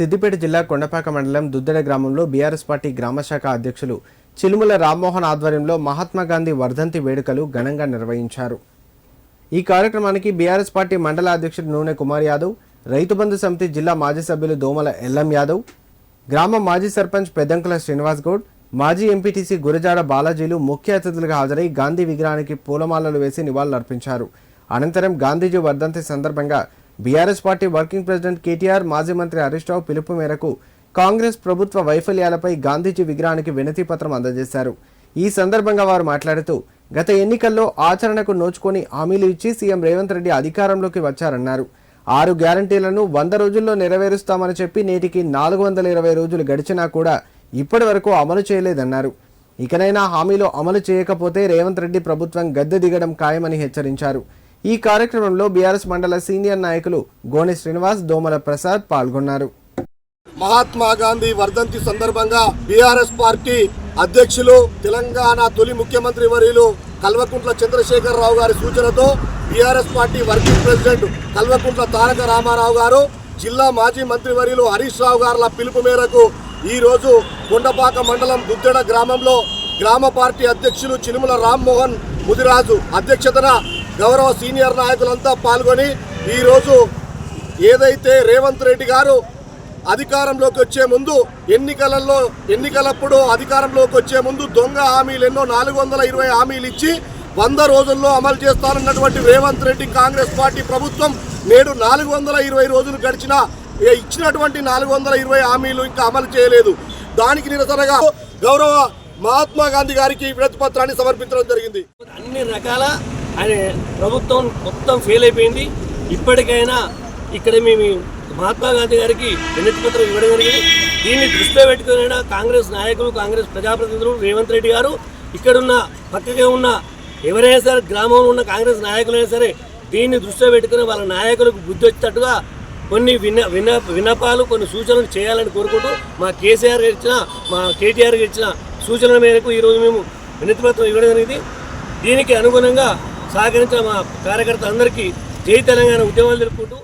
సిద్దిపేట జిల్లా కొండపాక మండలం దుద్దెడ గ్రామంలో బీఆర్ఎస్ పార్టీ గ్రామశాఖ అధ్యక్షులు చిలుముల రామ్మోహన్ ఆధ్వర్యంలో మహాత్మాగాంధీ వర్ధంతి వేడుకలు ఘనంగా నిర్వహించారు. ఈ కార్యక్రమానికి బీఆర్ఎస్ పార్టీ మండల అధ్యక్షుడు నూనె కుమార్ యాదవ్ రైతు బంధు సమితి జిల్లా మాజీ సభ్యులు దోమల ఎల్లం యాదవ్ గ్రామ మాజీ సర్పంచ్ పెద్దంకుల శ్రీనివాస్ గౌడ్ మాజీ ఎంపీటీసీ గురజాడ బాలాజీలు ముఖ్య అతిథులుగా హాజరై గాంధీ విగ్రహానికి పూలమాలలు వేసి నివాళులర్పించారు. అనంతరం గాంధీజీ వర్ధంతి సందర్భంగా BRS party working president KTR మాజీ మంత్రి హరీష్ రావు పిలుపు మేరకు కాంగ్రెస్ ప్రభుత్వ వైఫల్యాలపై గాంధీజీ విగ్రహానికి వినతి పత్రం అందజేశారు. ఈ సందర్భంగా వారు మాట్లాడుతూ గత ఎన్నికల్లో ఆచరణకు నోచుకొని హామీలు ఇచ్చి సీఎం రేవంత్ రెడ్డి అధికారంలోకి వచ్చారన్నారు. ఆరు గ్యారంటీలను వంద రోజుల్లో నెరవేరుస్తామని చెప్పి నేటికి నాలుగు వందల ఇరవై రోజులు గడిచినా కూడా ఇప్పటి వరకు అమలు చేయలేదన్నారు. ఇకనైనా హామీలు అమలు చేయకపోతే రేవంత్ రెడ్డి ప్రభుత్వం గద్దె దిగడం ఖాయమని హెచ్చరించారు. ఈ కార్యక్రమంలో బీఆర్ఎస్ మండల సీనియర్ నాయకులు గోనె శ్రీనివాస్ దోమల ప్రసాద్ పాల్గొన్నారు. మహాత్మా గాంధీ వర్ధంతి సందర్భంగా బీఆర్ఎస్ పార్టీ అధ్యక్షులు తెలంగాణ తొలి ముఖ్యమంత్రి వర్యులు కల్వకుంట్ల చంద్రశేఖర్ రావు గారి సూచనతో BRS party working president Kalvakuntla Taraka Ramarao గారు జిల్లా మాజీ మంత్రివర్యులు హరీష్ రావు గారుల పిలుపు మేరకు ఈరోజు కొండపాక మండలం దుద్దెడ గ్రామంలో గ్రామ పార్టీ అధ్యక్షులు చినుముల రామ్మోహన్ ముదిరాజు అధ్యక్షతన గౌరవ సీనియర్ నాయకులంతా పాల్గొని ఈరోజు ఏదైతే రేవంత్ రెడ్డి గారు అధికారంలోకి వచ్చే ముందు ఎన్నికలలో ఎన్నికలప్పుడు అధికారంలోకి వచ్చే ముందు దొంగ హామీలు ఎన్నో నాలుగు వందల ఇరవై హామీలు ఇచ్చి వంద రోజుల్లో అమలు చేస్తానన్నటువంటి రేవంత్ రెడ్డి కాంగ్రెస్ పార్టీ ప్రభుత్వం నేడు నాలుగు వందల ఇరవై రోజులు గడిచిన ఇచ్చినటువంటి నాలుగు వందల ఇరవై హామీలు ఇంకా అమలు చేయలేదు. దానికి నిరసనగా గౌరవ మహాత్మా గాంధీ గారికి వినతి పత్రాన్ని సమర్పించడం జరిగింది. అన్ని రకాల అని ప్రభుత్వం మొత్తం ఫెయిల్ అయిపోయింది. ఇప్పటికైనా ఇక్కడ మేము మహాత్మా గాంధీ గారికి వినతి పత్రం ఇవ్వడం జరిగింది. దీన్ని దృష్టిలో పెట్టుకుని కాంగ్రెస్ నాయకులు కాంగ్రెస్ ప్రజాప్రతినిధులు రేవంత్ రెడ్డి గారు ఇక్కడున్న పక్కగా ఉన్న ఎవరైనా సరే గ్రామంలో ఉన్న కాంగ్రెస్ నాయకులైనా సరే దీన్ని దృష్టిలో పెట్టుకుని వాళ్ళ నాయకులకు బుద్ధి వచ్చేటట్టుగా కొన్ని విన విన వినపాలు కొన్ని సూచనలు చేయాలని కోరుకుంటూ మా కేసీఆర్ గారు ఇచ్చిన మా కేటీఆర్ గారు ఇచ్చిన సూచనల మేరకు ఈరోజు మేము వినతి పత్రం ఇవ్వడం జరిగింది. దీనికి అనుగుణంగా సహకరించిన మా కార్యకర్తలందరికీ జై తెలంగాణ ఉద్యమాలు జరుపుకుంటూ